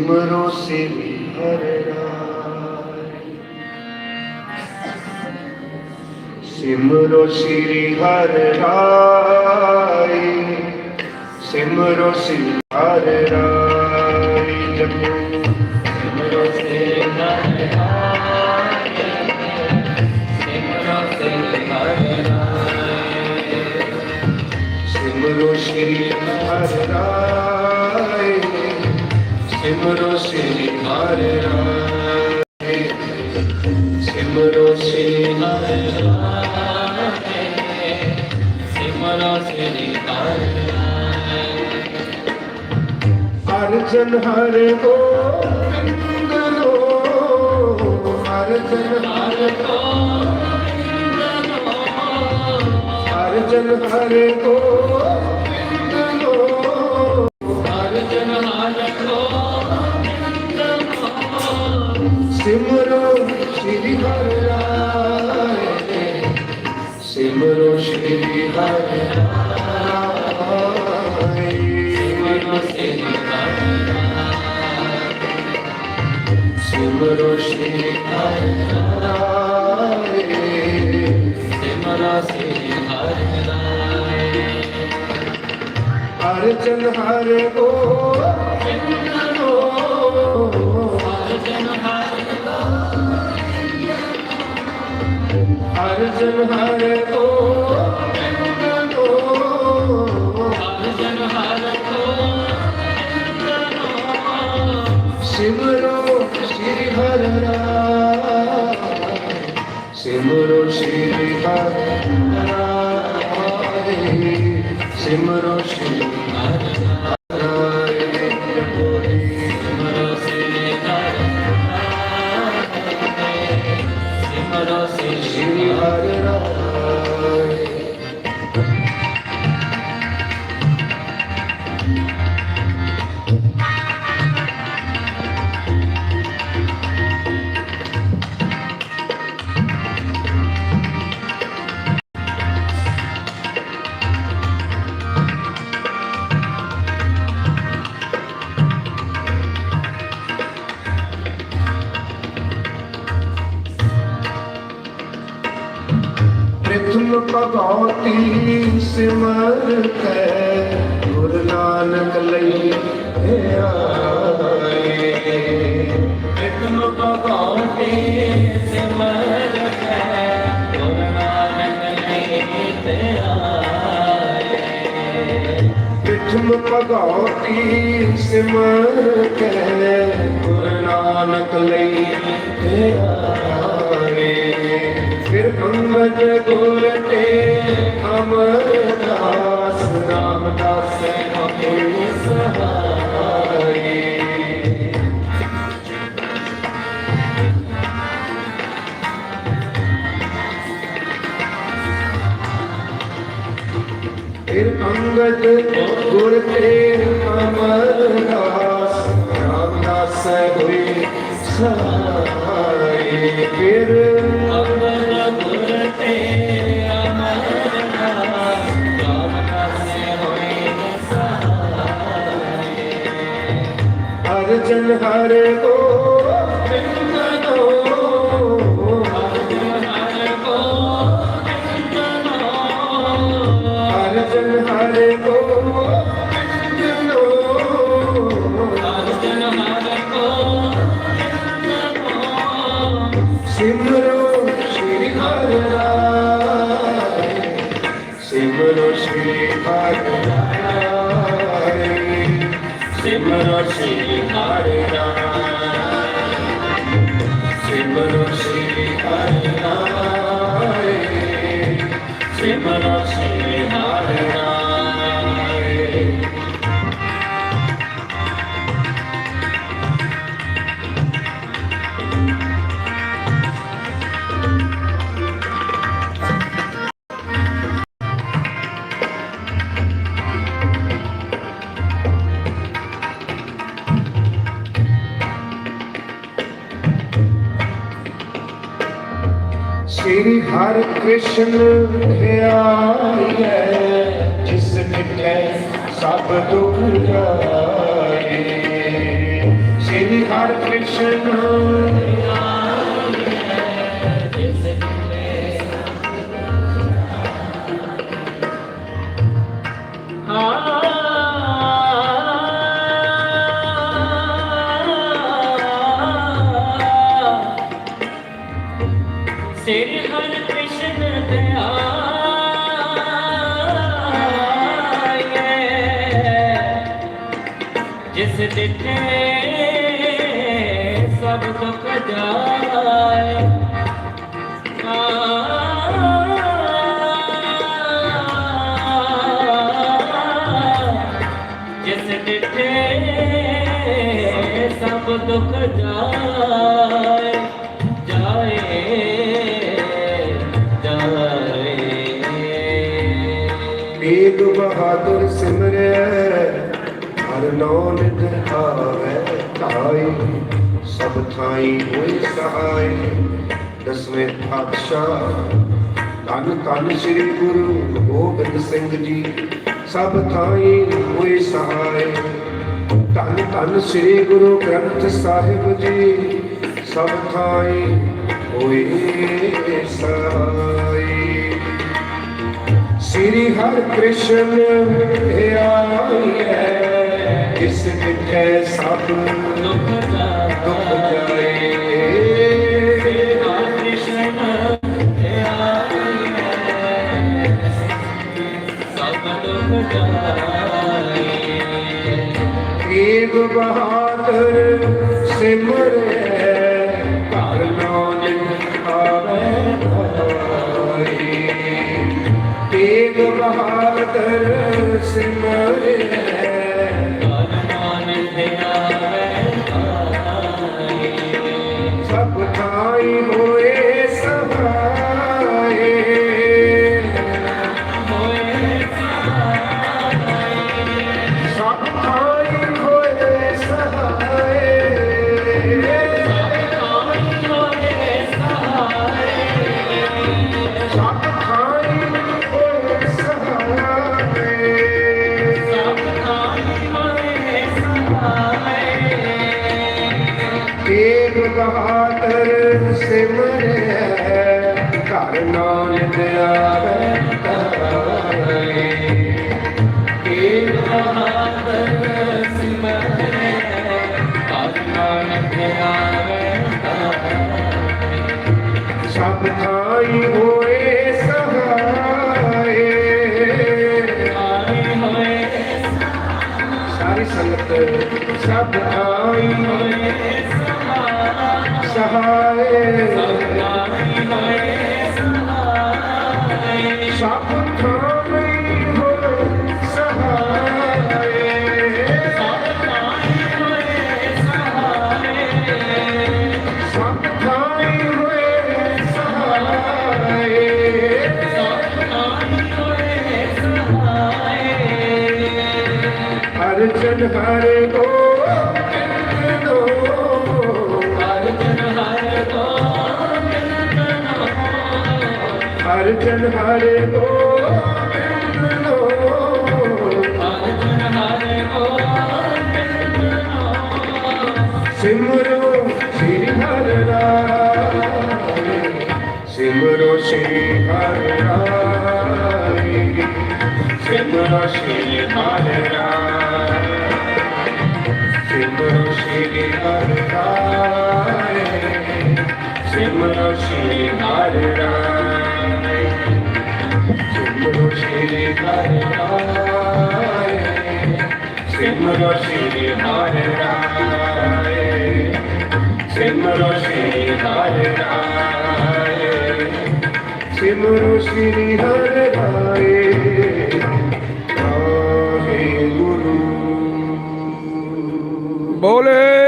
ਸਿਮਰੋ ਸ੍ਰੀ ਹਰਿ ਰਾਇ ਸਿਮਰੋ ਸ੍ਰੀ ਹਰਿ ਰਾਇ ਸਿਮਰੋ ਸ੍ਰੀ ਹਰਿ ਰਾਇ ਸਿਮਰੋ ਸ੍ਰੀ ਹਰਿ ਰਾਇ ਸਿਮਰੋ ਸ੍ਰੀ ਹਰਿ ਸਿਮਰੋ ਸੇ ਹਰਿ ਰਾਏ। ਅਰਜਨ ਹਰਿ ਗੋਬਿੰਦ ਲੋ। ਅਰਜਨ ਹਰਿ ਅਰਜਨ ਹਰਿ ਗੋਬਿੰਦ ਅਰਜਨ ਹਰਿ ਗੋਬਿੰਦ ਲੋ ਅਰਜਨ ਹਰਿ ਅਰਜਨ ਹਰਿ ਗੋਬਿੰਦ ਲੋ ਅਰਜਨ ਹਰਿ ਸਿਮਰੋ ਸ੍ਰੀ ਭਗਉਤੀ ਸਿਮਰ ਕੈ ਗੁਰ ਨਾਨਕ ਲਈ ਆਏ ਇਤਨ ਭਗਉਤੇ ਸਿਮਰ ਕੈ ਗੁਰ ਨਾਨਕ ਲਈ ਤੇ ਆਏ ਪ੍ਰਥਮ ਭਗਉਤੀ ਸਿਮਰ ਕੈ ਗੁਰ ਨਾਨਕ ਲਈ ਆਏ ਫਿਰ ਅੰਗਦ ਗੁਰ ਫਿਰ ਅੰਗਦ ਗੁਰ ਤੇ ਅਮਰਦਾਸ, ਰਾਮਦਾਸ ਹੋਈ ਸਹਾਈ ਫਿਰ ਅਮਰ ਗੁਰ ਤੇ ਅਮਰ ਨਾਮ ਹੋਏ ਸਹਾਏ ਅਰਜਨ ਹਰਿ ਗੋਬਿੰਦ ਸਿਮਰੋ ਸ੍ਰੀ ਹਰਿ ਰਾਇ ਸਿਮਰੋ ਸ੍ਰੀ ਹਰਿ ਰਾਇ ਸਿਮਰੋ ਸ੍ਰੀ ਹਰਿ ਰਾਇ ਸ੍ਰੀ ਹਰਿ ਕ੍ਰਿਸ਼ਨ ਧਿਆਇਐ ਜਿਸ ਮਿਟੈ ਸਭ ਦੁੱਖ ਜਾਏ ਹਰਿ ਕ੍ਰਿਸ਼ਨ ਜਿਸ ਦਿਠੇ ਸਭ ਦੁਖ ਜਾਏ। ਜਿਸ ਦਿਠੇ ਸਭ ਦੁਖ ਜਾਏ ਜਾਏ ਜਾਏ। ਤੇਗ ਬਹਾਦਰ ਸਿਮਰੈ ਹਰ ਨਾਮ ਨਿਧ ਆਵੈ ਸਭ ਥਾਈ ਹੋਏ ਸਹਾਈ। ਦਸਵੇਂ ਪਾਤਸ਼ਾਹ, ਧੰਨ ਧੰਨ ਸ੍ਰੀ ਗੁਰੂ ਗੋਬਿੰਦ ਸਿੰਘ ਜੀ, ਸਭ ਥਾਈ ਹੋਏ ਸਹਾਈ। ਧੰਨ ਧੰਨ ਸ੍ਰੀ ਗੁਰੂ ਗ੍ਰੰਥ ਸਾਹਿਬ ਜੀ, ਸਭ ਥਾਈ ਹੋਏ ਸਹਾਈ। ਸ੍ਰੀ ਹਰਿ ਕ੍ਰਿਸ਼ਨ ਆਈਐ। ਇਸ ਮਿਠੇ ਸਭ ਦੁਖ ਦੁਖ ਜਾਏ? ਜਾਏ ਕ੍ਰਿਸ਼ਨ ਸਭ ਦੁਖ ਜਾਏ ਏਕ ਬਹਾਦਰ ਸਿਮਰੈ, ਘਰ ਨਾਨਕ ਆਵੇ ਏਕ ਬਹਾਦਰ ਸਿਮਰੈ ਸਿਮਰਿਆ ਘਰ ਨਾਨਕ ਆਵੇ ਤਾਰੇ ਕੀ ਮਹਾਨ ਸਿਮਰਿਆ ਸਾਰੀ ਸੰਗਤ ਸਭ ਆਈ ਜਨਹਾਰੇ ਕੋ ਕਿੰਨ ਦੋ ਹਰ ਜਨਹਾਰੇ ਕੋ, ਹਰ ਜਨਹਾਰੇ ਕੋ, ਸਿਮਰੋ ਸ੍ਰੀ ਹਰਿ ਰਾਮ ਸਿਮਰੋ ਰਾਮ ਸਿਮਰੋ ਸ੍ਰੀ ਰਾਮ ਸਿਮਰੋ ਸ੍ਰੀ ਹਰਿ ਰਾਏ ਸਿਮਰੋ ਸ੍ਰੀ ਹਰਿ ਰਾਏ ਸਿਮਰੋ ਸ੍ਰੀ ਹਰਿ ਰਾਏ ਸਿਮਰੋ ਸ੍ਰੀ ਹਰਿ ਰਾਏ ਸਿਮਰੋ ਸ੍ਰੀ ਹਰਿ ਰਾਏ ਸਿਮਰੋ ਸ੍ਰੀ ਹਰਿ ਰਾਏ Bowling!